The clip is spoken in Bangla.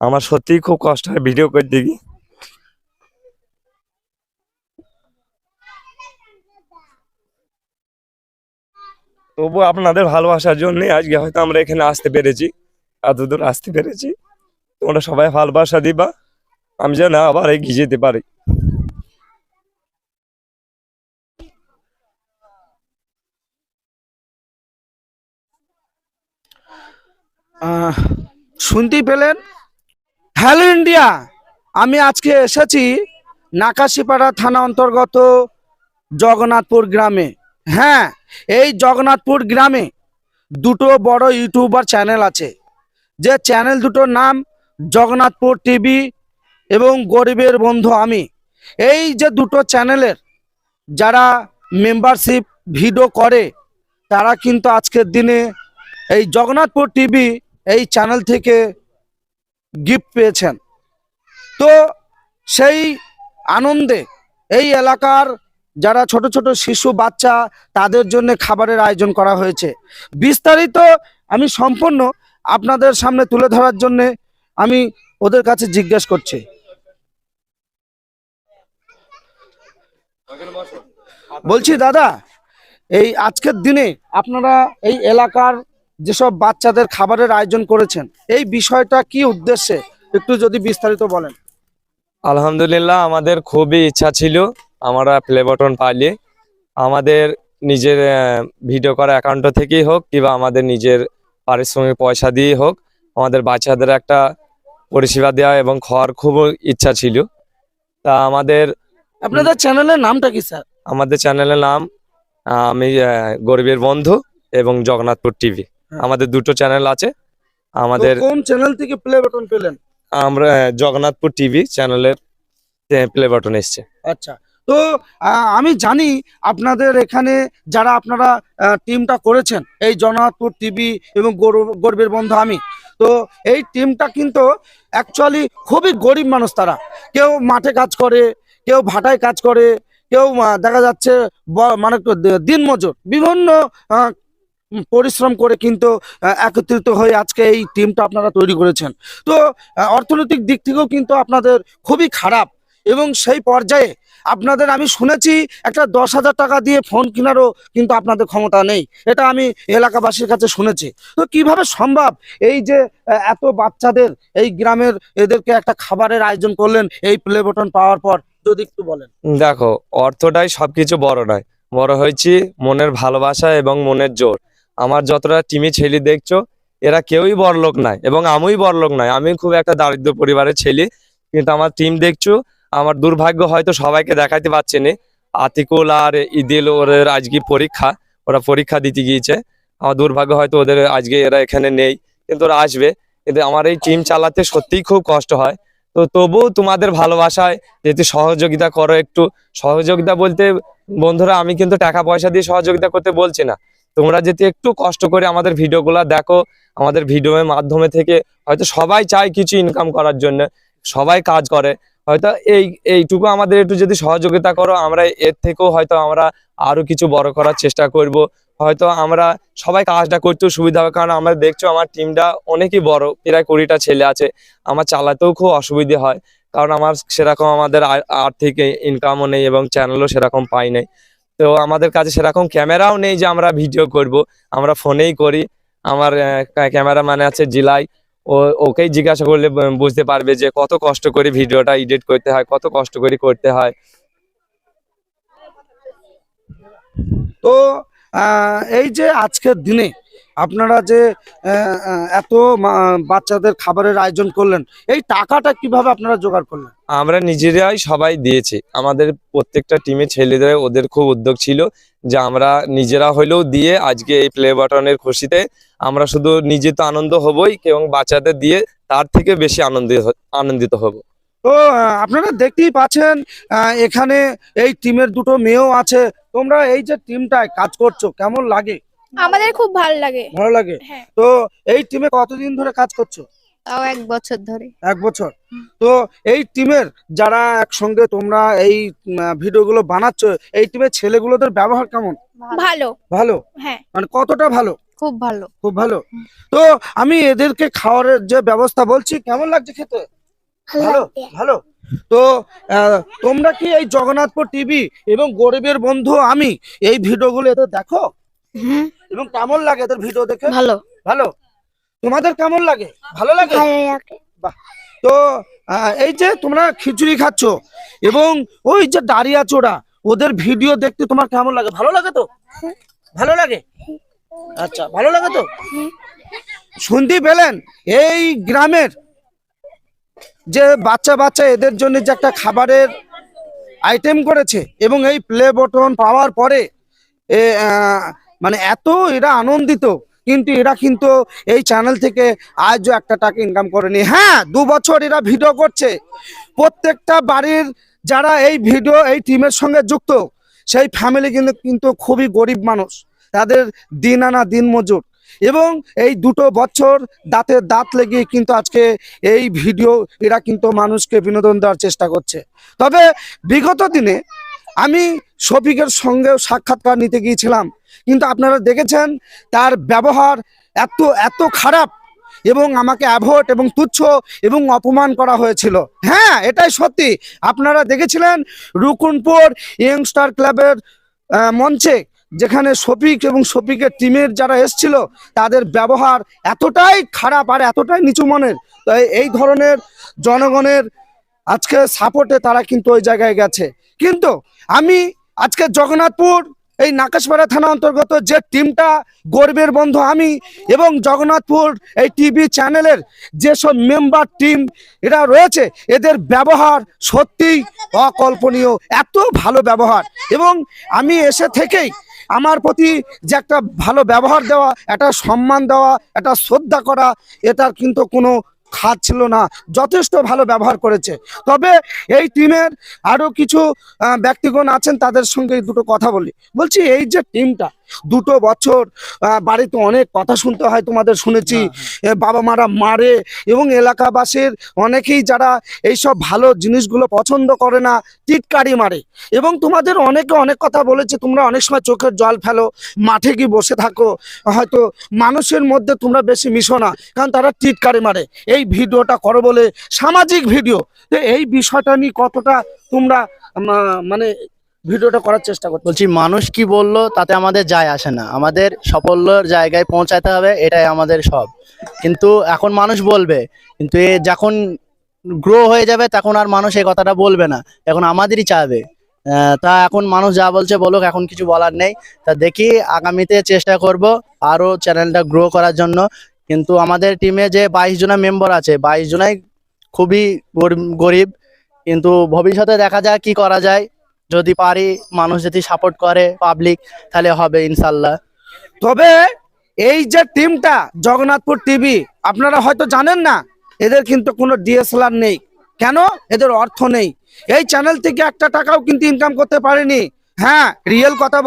আমার সত্যিই খুব কষ্ট হয় ভিডিও করতে গিয়ে। তবু আপনাদের ভালোবাসার জন্য আজকে হয়তো আমরা এখানে আসতে পেরেছি এত দূর আসতে পেরেছি। তোমরা সবাই ভালোবাসা দিবা, আমি যেন আবার এগিয়ে যেতে পারি। শুনতেই পেলেন? হ্যালো ইন্ডিয়া, আমি আজকে এসেছি নাকাশিপাড়া থানা অন্তর্গত জগন্নাথপুর গ্রামে। হ্যাঁ এই জগন্নাথপুর গ্রামে দুটো বড় ইউটিউবার চ্যানেল আছে। যে চ্যানেল দুটোর নাম জগন্নাথপুর টিভি এবং গরিবের বন্ধু আমি। এই যে দুটো চ্যানেলের যারা মেম্বারশিপ ভিডিও করে, তারা কিন্তু আজকের দিনে এই জগন্নাথপুর টিভি এই চ্যানেল থেকে গিফট পেয়েছেন। তো সেই আনন্দে এই এলাকার যারা ছোট ছোট শিশু, বাচ্চা, তাদের জন্য খাবারের আয়োজন করা হয়েছে। বিস্তারিত আমি সম্পূর্ণ আপনাদের সামনে তুলে ধরার জন্য আমি ওদের কাছে জিজ্ঞেস করছি। বলছি, দাদা, এই আজকের দিনে আপনারা এই এলাকার যেসব বাচ্চাদের খাবারের আয়োজন করেছেন এই বিষয়টা কি উদ্দেশ্যে? একটু যদি বিস্তারিত বলেন। আলহামদুলিল্লাহ আমাদের খুবই ইচ্ছা ছিল আমরা প্লে বটন পাইলে। আমাদের নিজের ভিডিও করা অ্যাকাউন্ট থেকেই হোক কিংবা আমাদের নিজের পারিশ্রমিক পয়সা দিয়েই হোক আমাদের বাচ্চাদের একটা পরিষেবা দেওয়া এবং খাওয়ার খুব ইচ্ছা ছিল। তা আমাদের আপনাদের চ্যানেলের নামটা কি স্যার? আমাদের চ্যানেলের নাম আমি গরিবের বন্ধু এবং জগন্নাথপুর টিভি। আমাদের দুটো চ্যানেল আছে। আমাদের কোন চ্যানেল থেকে প্লে বাটন পেলেন? আমরা জগন্নাথপুর টিভি চ্যানেলের প্লে বাটন এসছে। আচ্ছা। তো আমি জানি আপনাদের এখানে যারা আপনারা টিমটা করেছেন এই জগন্নাথপুর টিভি এবং গরু- গরিবের বন্ধু আমি তো এই টিমটা কিন্তু অ্যাকচুয়ালি খুবই গরিব মানুষ তারা। কেউ মাঠে কাজ করে কেউ ভাটায় কাজ করে কেউ দেখা যাচ্ছে মানে দিনমজুর। বিভিন্ন পরিশ্রম করে কিন্তু একত্রিত হয়ে আজকে এই টিমটা আপনারা তৈরি করেছেন। তো অর্থনৈতিক দিক থেকেও কিন্তু আপনাদের খুবই খারাপ এবং সেই পর্যায়ে আপনাদের আমি শুনেছি একটা দশ হাজার টাকা দিয়ে ফোন কেনারও কিন্তু আপনাদের ক্ষমতা নেই। এটা আমি এলাকাবাসীর কাছে শুনেছি। তো কীভাবে সম্ভব এই যে এত বাচ্চাদের এই গ্রামের এদেরকে একটা খাবারের আয়োজন করলেন এই প্লে বটন পাওয়ার পর? যদি একটু বলেন। দেখো, অর্থটাই সবকিছু বড় নয়। বড় হয়েছি মনের ভালোবাসা এবং মনের জোর। আমার যতটা টিমি ছেলে দেখছ, এরা কেউই বড়লোক নাই এবং আমিই বড়লোক নাই আমি খুব একটা দারিদ্র পরিবারের ছেলে, কিন্তু আমার টিম দেখছ, আমার দুর্ভাগ্য হয়তো সবাইকে দেখাতে পারছে না। আতিকুল আর ইদিল ওদের আজকে পরীক্ষা, ওরা পরীক্ষা দিতে গিয়েছে। আমার দুর্ভাগ্য হয়তো ওদের আজকে এরা এখানে নেই, কিন্তু ওরা আসবে। কিন্তু আমার এই টিম চালাতে সত্যিই খুব কষ্ট হয়। তো তবুও তোমাদের ভালোবাসায় যদি সহযোগিতা করো একটু। সহযোগিতা বলতে, বন্ধুরা, আমি কিন্তু টাকা পয়সা দিয়ে সহযোগিতা করতে বলছি না। তোমরা যদি একটু কষ্ট করে আমাদের ভিডিওগুলো দেখো, আমাদের ভিডিওর মাধ্যমে থেকে হয়তো সবাই চায় কিছু ইনকাম করার জন্য, সবাই কাজ করে, হয়তো এই, এইটুকু আমাদের একটু যদি সহযোগিতা করো, আমরা এর থেকেও হয়তো আমরা আরও কিছু বড় করার চেষ্টা করব। হয়তো আমরা সবাই কাজটা করতেও সুবিধা হবে, কারণ আমরা দেখছ আমার টিমটা অনেকই বড়, প্রায় কুড়িটা ছেলে আছে। আমার চালাতেও খুব অসুবিধে হয়, কারণ আমার সেরকম আমাদের আর্থিক ইনকামও নেই এবং চ্যানেলও সেরকম পাই নাই। তো আমাদের কাছে সেরকম ক্যামেরাও নেই যে আমরা ভিডিও করব, আমরা ফোনেই করি। আমার ক্যামেরা মানে আছে জিলাই, ও, ওকেই জিজ্ঞাসা করলে বুঝতে পারবে যে কত কষ্ট করে ভিডিওটা এডিট করতে হয়, কত কষ্ট করে করতে হয়। তো এই যে আজকের দিনে আপনারা যে এত বাচ্চাদের খাবারের আয়োজন করলেন এই টাকাটা কীভাবে আপনারা জোগাড় করলেন? আমরা নিজেরাই সবাই দিয়েছি। আমাদের প্রত্যেকটা টিমে ছেলেদের ওদের খুব উদ্যোগ ছিল যে আমরা নিজেরা হইলেও দিয়ে আজকে এই প্লে বাটনের খুশিতে আমরা শুধু নিজে তো আনন্দ হবই এবং বাচ্চাদের দিয়ে তার থেকে বেশি আনন্দিত আনন্দিত হব। তো আপনারা দেখতেই পাচ্ছেন এখানে এই টিমের দুটো মেয়েও আছে। তোমরা এই যে টিমটায় কাজ করছ কেমন লাগে? আমাদের খুব ভালো লাগে। ভালো লাগে? হ্যাঁ। তো এই টিমে কতদিন ধরে কাজ করছ? তাও এক বছর ধরে। এক বছর? তো এই টিমের যারা একসঙ্গে তোমরা এই উম, ভিডিওগুলো বানাচ্ছ এই টিমের ছেলেগুলোদের ব্যবহার কেমন? ভালো। ভালো। হ্যাঁ। মানে কতটা ভালো? খুব ভালো। খুব ভালো? তো আমি এদেরকে খাওয়ারের যে ব্যবস্থা বলছি কেমন লাগছে খেতে? ভালো ভালো? তো আহ, তোমরা কি এই জগন্নাথপুর টিভি এবং গরিবের বন্ধু আমি এই ভিডিওগুলো এদের দেখো? হুম। এবং কেমন লাগে এদের ভিডিও দেখে? ভালো। ভালো? তোমাদের কেমন লাগে? ভালো লাগে? তো এই যে তোমরা খিচুড়ি খাচ্ছ এবং ওই যে দাঁড়িয়া চোড়া ওদের ভিডিও দেখতে তোমার কেমন লাগে? ভালো লাগে তো? ভালো লাগে? আচ্ছা ভালো লাগে তো? শুনতে পেলেন? এই গ্রামের যে বাচ্চা বাচ্চা এদের জন্য যে একটা খাবারের আইটেম করেছে এবং এই প্লে বটন পাওয়ার পরে মানে এত এরা আনন্দিত, কিন্তু এরা কিন্তু এই চ্যানেল থেকে আজও একটা টাকা ইনকাম করেনি। হ্যাঁ দু বছর এরা ভিডিও করছে। প্রত্যেকটা বাড়ির যারা এই ভিডিও এই টিমের সঙ্গে যুক্ত, সেই ফ্যামিলি কিন্তু কিন্তু খুবই গরিব মানুষ। তাদের দিন আনা, দিন মজুর। এবং এই দুটো বছর দাঁতে দাঁত লেগে কিন্তু আজকে এই ভিডিও এরা কিন্তু মানুষকে বিনোদন দেওয়ার চেষ্টা করছে। তবে বিগত দিনে আমি শফিকের সঙ্গেও সাক্ষাৎকার নিতে গিয়েছিলাম। কিন্তু আপনারা দেখেছেন তার ব্যবহার এত এত খারাপ এবং আমাকে অ্যাভোট এবং তুচ্ছ এবং অপমান করা হয়েছিল। হ্যাঁ এটাই সত্যি। আপনারা দেখেছিলেন রুকুনপুর ইয়ংস্টার ক্লাবের মঞ্চে যেখানে শফিক এবং শফিকের টিমের যারা এসছিল, তাদের ব্যবহার এতটাই খারাপ আর এতটাই নিচু মনের। তো এই- এই ধরনের জনগণের আজকে সাপোর্টে তারা কিন্তু ওই জায়গায় গেছে। কিন্তু আমি আজকে জগন্নাথপুর এই নাকাশপাড়া থানা অন্তর্গত যে টিমটা গর্বের বন্ধু আমি এবং জগন্নাথপুর এই টিভি চ্যানেলের যেসব মেম্বার টিম এরা রয়েছে, এদের ব্যবহার সত্যিই অকল্পনীয়, এত ভালো ব্যবহার। এবং আমি এসে থেকেই আমার প্রতি যে একটা ভালো ব্যবহার দেওয়া, একটা সম্মান দেওয়া, একটা শ্রদ্ধা করা, এটার কিন্তু কোনো খাত ছিল না, যথেষ্ট ভালো ব্যবহার করেছে। তবে এই টিমের আরও কিছু ব্যক্তিগণ আছেন, তাদের সঙ্গে দুটো কথা বলি। বলছি, এই যে টিমটা দুটো বছর বাড়িতে অনেক কথা শুনতে হয় তোমাদের শুনেছি। এ, বাবা মারা মারে এবং এলাকাবাসীর অনেকেই যারা এইসব ভালো জিনিসগুলো পছন্দ করে না টিটকারি মারে। এবং তোমাদের অনেকে অনেক কথা বলেছে তোমরা অনেক সময় চোখের জল ফেলো মাঠে গিয়ে বসে থাকো। হয়তো মানুষের মধ্যে তোমরা বেশি মিশো না কারণ তারা টিটকারি মারে। এই ভিডিওটা করো বলে সামাজিক ভিডিও। তো এই বিষয়টা নিয়ে কতটা তোমরা মানে ভিডিওটা করার চেষ্টা করছ। বলছি, মানুষ কি বলল তাতে আমাদের যায় আসে না। আমাদের সাফল্যর জায়গায় পৌঁছাতে হবে, এটাই আমাদের সব। কিন্তু এখন মানুষ বলবে, কিন্তু এ যখন গ্রো হয়ে যাবে, তখন আর মানুষ এই কথাটা বলবে না। এখন আমাদেরই চাবে। তা এখন মানুষ যা বলছে বলুক, এখন কিছু বলার নেই। তা দেখি আগামীতে চেষ্টা করব আরও চ্যানেলটা গ্রো করার জন্য। কিন্তু আমাদের টিমে যে বাইশ জনা মেম্বার আছে, বাইশ জনাই খুবই গরিব। কিন্তু ভবিষ্যতে দেখা যায় কি করা যায়। যদি পারি, মানুষ যদি সাপোর্ট করে পাবলিক তাহলে হবে ইনশাল্লাহ তবে এই যে টিমটা জগন্নাথপুর টিভি আপনারা হয়তো জানেন না, এদের কিন্তু কোনো ডিএসএলআর নেই। কেন? এদের অর্থ নেই। এই চ্যানেল থেকে একটা টাকাও কিন্তু ইনকাম করতে পারেনি। হ্যাঁ রিয়েল কথা